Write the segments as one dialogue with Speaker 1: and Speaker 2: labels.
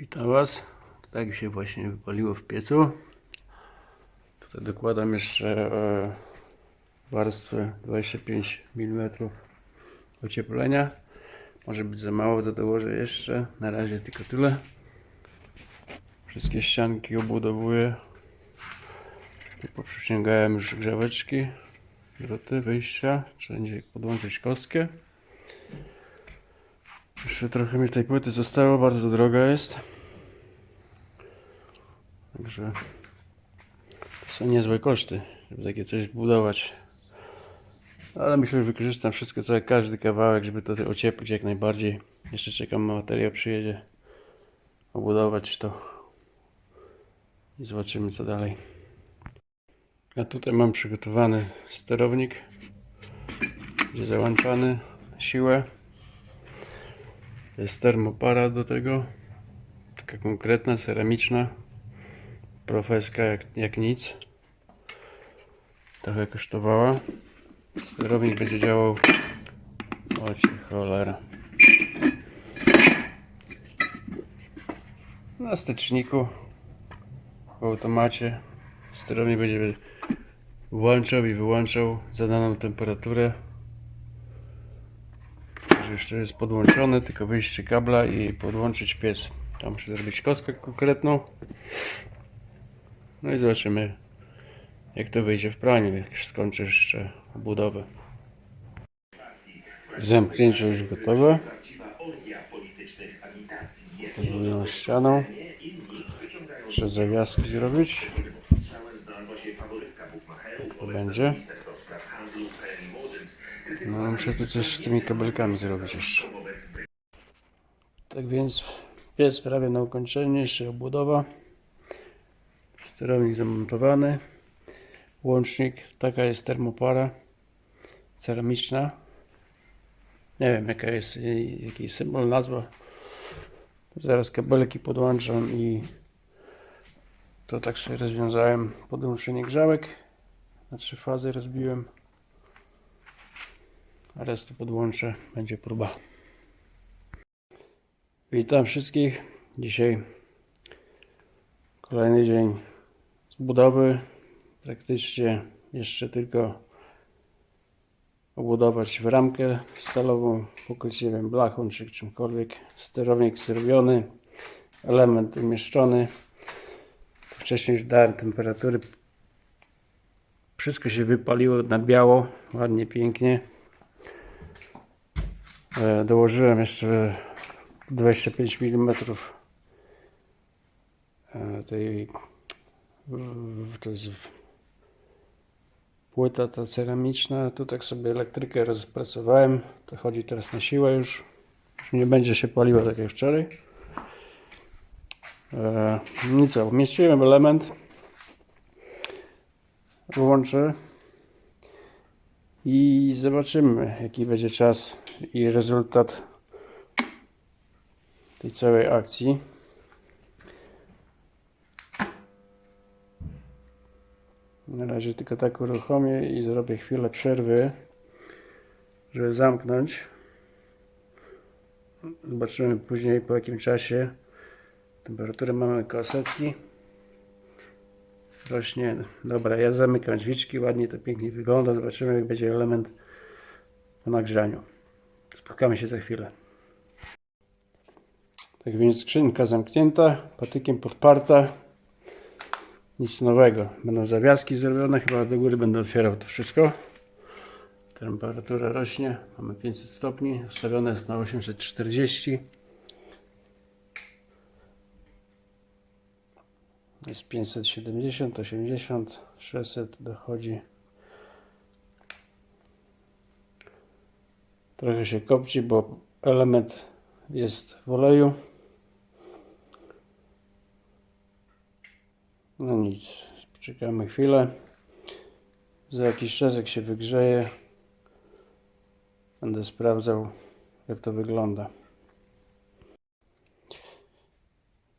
Speaker 1: Witam Was. Tak się właśnie wypaliło w piecu. Tutaj dokładam jeszcze e, warstwę 25 mm ocieplenia. Może być za mało, to dołożę jeszcze. Na razie tylko tyle. Wszystkie ścianki obudowuję. Tu poprzyciągałem już grzałeczki, druty, wyjścia. Trzeba będzie podłączyć kostkę. Jeszcze trochę mi tej płyty zostało, bardzo droga jest. Także to są niezłe koszty, żeby takie coś budować. Ale myślę, że wykorzystam wszystko, cały każdy kawałek, żeby to ocieplić jak najbardziej. Jeszcze czekam, materiał przyjedzie. Obudować to. I zobaczymy co dalej. A tutaj mam przygotowany sterownik. Będzie załączany siłę. Jest termopara do tego. Taka konkretna, ceramiczna. Profeska jak, jak nic. Trochę kosztowała. Sterownik będzie działał. O cię cholera. Na steczniku w automacie sterownik będzie włączał i wyłączał zadaną temperaturę już to jest podłączone, tylko wyjście kabla i podłączyć piec. Tam muszę zrobić kostkę konkretną. No i zobaczymy jak to wyjdzie w praniu, jak skończę jeszcze budowę. Zamknięcie już gotowe. Podwójną ścianą. Muszę zawiaski zrobić. To będzie. No muszę tu coś z tymi kabelkami zrobić. Tak więc piec prawie na ukończenie, jeszcze obudowa. Sterownik zamontowany. Łącznik, taka jest termopara ceramiczna. Nie wiem jaka jest jaki symbol, nazwa. Zaraz kabelki podłączam i to tak sobie rozwiązałem podłączenie grzałek. Na trzy fazy rozbiłem. Resztę podłączę, będzie próba. Witam wszystkich. Dzisiaj kolejny dzień z budowy. Praktycznie jeszcze tylko obudować w ramkę stalową, pokryć nie wiem, blachą czy czymkolwiek. Sterownik zrobiony, element umieszczony. Wcześniej już dałem temperatury. Wszystko się wypaliło na biało, ładnie, pięknie. E, Dołożyłem jeszcze 25 mm e, tej to jest płyta ta ceramiczna. Tu tak sobie elektrykę rozpracowałem. To chodzi teraz na siłę już. Już nie będzie się paliło tak jak wczoraj. E, i co, umieściłem element. Włączę. I zobaczymy, jaki będzie czas i rezultat tej całej akcji. Na razie tylko tak uruchomię i zrobię chwilę przerwy, żeby zamknąć. Zobaczymy później po jakim czasie. Temperaturę mamy około setki. Rośnie. Dobra, ja zamykam drzwiczki, ładnie to pięknie wygląda. Zobaczymy jak będzie element po nagrzaniu. Spotkamy się za chwilę. Tak więc skrzynka zamknięta, patykiem podparta. Nic nowego. Będą zawiaski zrobione, chyba do góry będę otwierał to wszystko. Temperatura rośnie, mamy 500 stopni, ustawione jest na 840. Jest 570, 80, 600 dochodzi. Trochę się kopci, bo element jest w oleju. No nic, czekamy chwilę. Za jakiś czas jak się wygrzeje, będę sprawdzał jak to wygląda.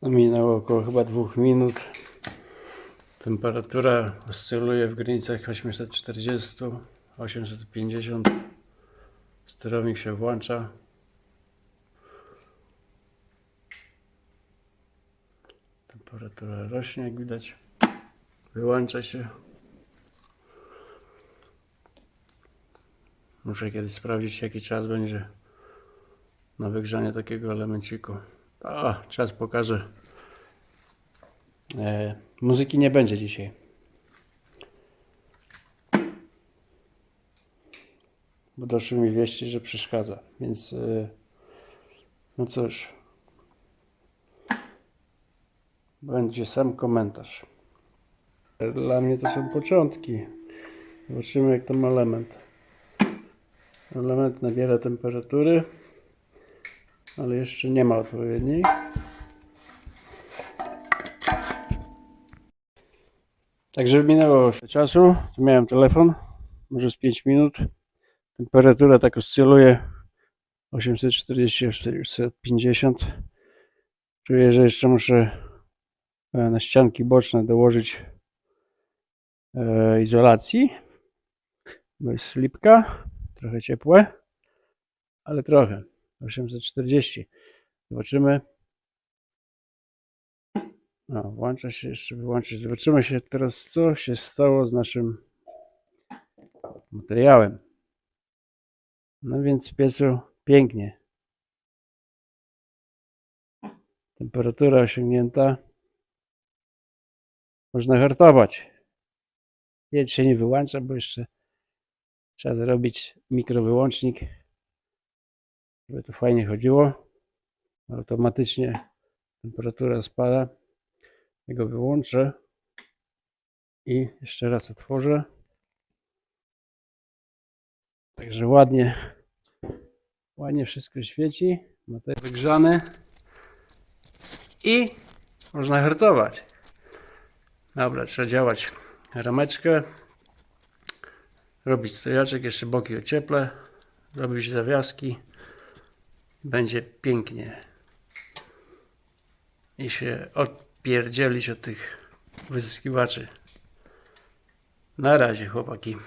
Speaker 1: No minęło około chyba dwóch minut. Temperatura oscyluje w granicach 840, 850. Sterownik się włącza. Temperatura rośnie, jak widać. Wyłącza się. Muszę kiedyś sprawdzić, jaki czas będzie na wygrzanie takiego elemenciku. Czas pokaże. E, muzyki nie będzie dzisiaj. Bo doszły mi wieści, że przeszkadza. Więc, e, no cóż. Będzie sam komentarz. Dla mnie to są początki. Zobaczymy, jak tam element. Element nabiera temperatury, ale jeszcze nie ma odpowiedniej. Także minęło czasu. Miałem telefon, może z 5 minut. Temperatura tak oscyluje 840-850. Czuję, że jeszcze muszę e, na ścianki boczne dołożyć e, izolacji. Bo jest slipka, trochę ciepłe, ale trochę. 840. Zobaczymy. No, włącza się jeszcze, wyłączyć. Zobaczymy się teraz, co się stało z naszym materiałem. No więc w piecu pięknie. Temperatura osiągnięta. Można hartować. Jedź się nie wyłącza, bo jeszcze trzeba zrobić mikrowyłącznik, żeby to fajnie chodziło. Automatycznie temperatura spada. Ja go wyłączę i jeszcze raz otworzę. Także ładnie, ładnie wszystko świeci. Materiał wygrzany i można hartować. Dobra, trzeba działać. Rameczkę, robić stojaczek, jeszcze boki ocieple, robić zawiaski. Będzie pięknie. I się odpierdzielić od tych wyzyskiwaczy. Na razie, chłopaki.